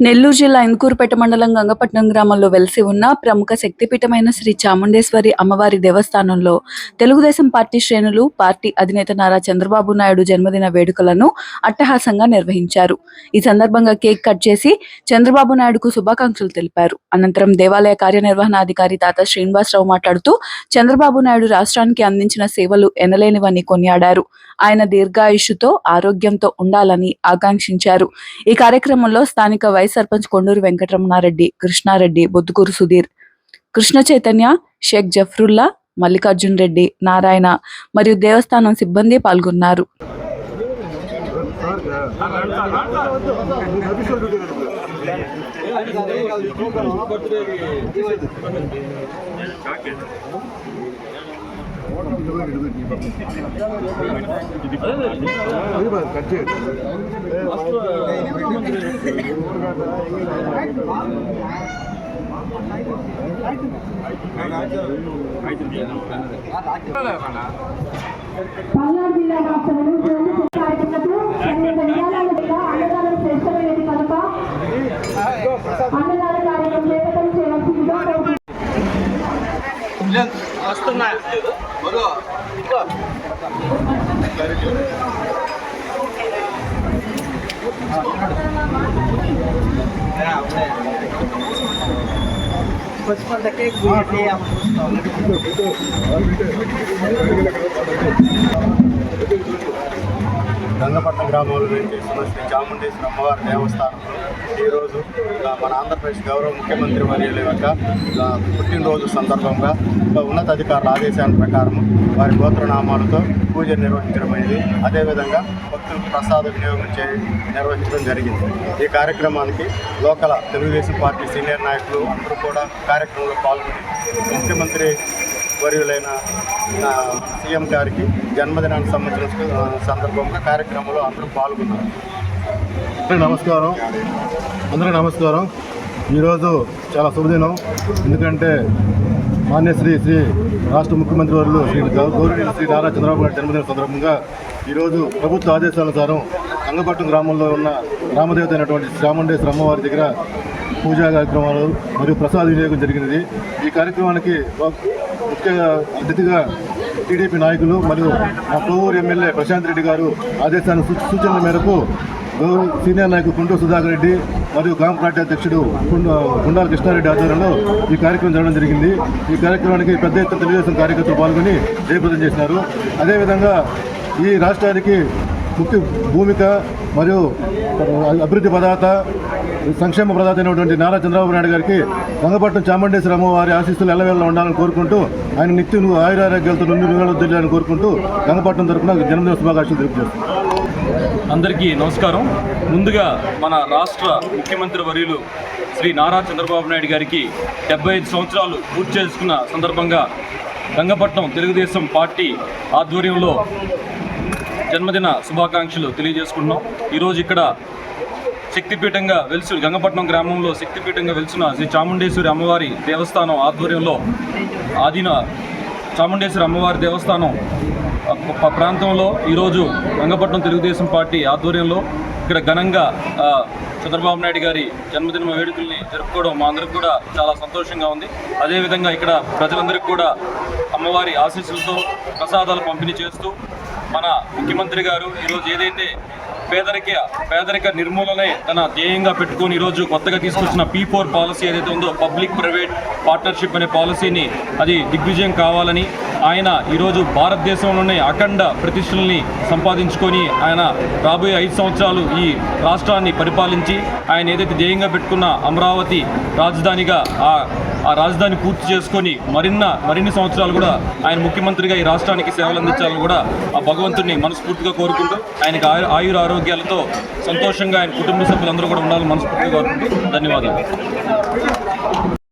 నెల్లూరు జిల్లా ఇంకూరుపేట మండలం గంగపట్నం గ్రామంలో వెలిసి ఉన్న ప్రముఖ శక్తిపీఠమైన శ్రీ చాముండేశ్వరి అమ్మవారి దేవస్థానంలో తెలుగుదేశం పార్టీ శ్రేణులు పార్టీ అధినేత నారా చంద్రబాబు నాయుడు జన్మదిన వేడుకలను అట్టహాసంగా నిర్వహించారు. ఈ సందర్భంగా కేక్ కట్ చేసి చంద్రబాబు నాయుడుకు శుభాకాంక్షలు తెలిపారు. అనంతరం దేవాలయ కార్యనిర్వహణాధికారి తాత శ్రీనివాసరావు మాట్లాడుతూ చంద్రబాబు నాయుడు రాష్ట్రానికి అందించిన సేవలు ఎనలేనివని కొనియాడారు. ఆయన దీర్ఘాయుష్యుతో ఆరోగ్యంతో ఉండాలని ఆకాంక్షించారు. ఈ కార్యక్రమంలో స్థానిక వైస్ సర్పంచ్ కొండూరు వెంకటరమణారెడ్డి కృష్ణారెడ్డి బొద్దుకూరు సుధీర్ కృష్ణ చైతన్య షేక్ జఫ్రుల్లా మల్లికార్జున్ రెడ్డి నారాయణ మరియు దేవస్థానం సిబ్బంది పాల్గొన్నారు. కట్ చేయండి పల్నాడు జిల్లా రాష్ట్రంలో పోలీసు కార్యకర్తలకు సరైన విధానాల మీద అన్నదానం శ్రేష్టమైనది కనుక అన్నదాన కార్యక్రమం చేపట్టం చేయవలసిందిగా पचपन टके आप గంగపట్నం గ్రామంలో చేస్తున్న శ్రీ చాముండేశ్వర అమ్మవారి దేవస్థానంలో ఈరోజు మన ఆంధ్రప్రదేశ్ గౌరవ ముఖ్యమంత్రి వర్యుల యొక్క పుట్టినరోజు సందర్భంగా ఆ, ఉన్నతాధికారుల ఆదేశాల ప్రకారం వారి గోత్రనామాలతో పూజ నిర్వహించడమైంది అదేవిధంగా భక్తులకు ప్రసాద వినియోగం చే నిర్వహించడం జరిగింది. ఈ కార్యక్రమానికి లోకల్ తెలుగుదేశం పార్టీ సీనియర్ నాయకులు అందరూ కూడా కార్యక్రమంలో పాల్గొని ముఖ్యమంత్రి వర్యులైన సీఎం గారికి జన్మదినానికి సంబంధించిన సందర్భంగా కార్యక్రమంలో అందరూ పాల్గొన్నారు. అందరూ నమస్కారం. అందరికీ నమస్కారం. ఈరోజు చాలా శుభదినం. ఎందుకంటే మాన్యశ్రీ శ్రీ రాష్ట్ర ముఖ్యమంత్రి వారు శ్రీ గౌ- గౌరవనీయులు శ్రీ నారా చంద్రబాబు నాయుడు జన్మదిన సందర్భంగా ఈరోజు ప్రభుత్వ ఆదేశానుసారం గంగపట్నం గ్రామంలో ఉన్న రామదేవత అయినటువంటి శ్రామండేశ్వర అమ్మవారి దగ్గర పూజా కార్యక్రమాలు మరియు ప్రసాద వినియోగం జరిగినది. ఈ కార్యక్రమానికి ముఖ్య అతిథిగా టీడీపీ నాయకులు మరియు మా కోవూరు ఎమ్మెల్యే ప్రశాంత్ రెడ్డి గారు ఆదేశాల సూచనల మేరకు సీనియర్ నాయకుడు కుంటూ సుధాకర్ రెడ్డి మరియు గ్రామ పార్టీ అధ్యక్షుడు గుండాల కృష్ణారెడ్డి ఆధ్వర్యంలో ఈ కార్యక్రమం జరగడం జరిగింది. ఈ కార్యక్రమానికి పెద్ద ఎత్తున తెలుగుదేశం కార్యకర్తలు పాల్గొని జయప్రదం చేసినారు. అదేవిధంగా ఈ రాష్ట్రానికి ముఖ్య భూమిక మరియు అభివృద్ధి పదార్థ సంక్షేమ ప్రదాత అయినటువంటి నారా చంద్రబాబు నాయుడు గారికి గంగపట్నం చాముండేశ్వర అమ్మవారి ఆశీస్సులు ఎల్లవేళలా ఉండాలని కోరుకుంటూ ఆయన నిత్యం ఆయురారోగ్యాలతో నుండి నివేళ తెలియాలని కోరుకుంటూ రంగపట్నం తరఫున జన్మదిన శుభాకాంక్షలు తెలియజేస్తున్నాను అందరికీ నమస్కారం. ముందుగా మన రాష్ట్ర ముఖ్యమంత్రి వర్యులు శ్రీ నారా చంద్రబాబు నాయుడు గారికి డెబ్బై ఐదు సంవత్సరాలు పూర్తి చేసుకున్న సందర్భంగా గంగపట్నం తెలుగుదేశం పార్టీ ఆధ్వర్యంలో జన్మదిన శుభాకాంక్షలు తెలియజేసుకుంటున్నాం. ఈరోజు ఇక్కడ శక్తిపీఠంగా వెలుసు గంగపట్నం గ్రామంలో శక్తిపీఠంగా వెలుసిన శ్రీ చాముండేశ్వరి అమ్మవారి దేవస్థానం ఆధ్వర్యంలో ఆదిన చాముండేశ్వరి అమ్మవారి దేవస్థానం ప్రాంతంలో ఈరోజు గంగపట్నం తెలుగుదేశం పార్టీ ఆధ్వర్యంలో ఇక్కడ ఘనంగా చంద్రబాబు నాయుడు గారి జన్మదిన వేడుకల్ని జరుపుకోవడం మా అందరికి కూడా చాలా సంతోషంగా ఉంది. అదేవిధంగా ఇక్కడ ప్రజలందరికీ కూడా అమ్మవారి ఆశీస్సులతో ప్రసాదాలు పంపిణీ చేస్తూ మన ముఖ్యమంత్రి గారు ఈరోజు ఏదైతే పేదరిక పేదరిక నిర్మూలనే తన ధ్యేయంగా పెట్టుకొని ఈరోజు కొత్తగా తీసుకొచ్చిన పీ ఫోర్ పాలసీ ఏదైతే ఉందో పబ్లిక్ ప్రైవేట్ పార్ట్నర్షిప్ అనే పాలసీని అది దిగ్విజయం కావాలని ఆయన ఈరోజు భారతదేశంలోనే అఖండ ప్రతిష్టలని సంపాదించుకొని ఆయన రాబోయే ఐదు సంవత్సరాలు ఈ రాష్ట్రాన్ని పరిపాలించి ఆయన ఏదైతే ధ్యేయంగా పెట్టుకున్న అమరావతి రాజధానిగా ఆ ఆ రాజధాని పూర్తి చేసుకొని మరిన్న మరిన్ని సంవత్సరాలు కూడా ఆయన ముఖ్యమంత్రిగా ఈ రాష్ట్రానికి సేవలు అందించాలని కూడా ఆ భగవంతుడిని మనస్ఫూర్తిగా కోరుకుంటూ ఆయనకి ఆయుర ఆరోగ్యాలతో సంతోషంగా ఆయన కుటుంబ సభ్యులందరూ కూడా ఉండాలని మనస్ఫూర్తిగా కోరుకుంటూ ధన్యవాదాలు.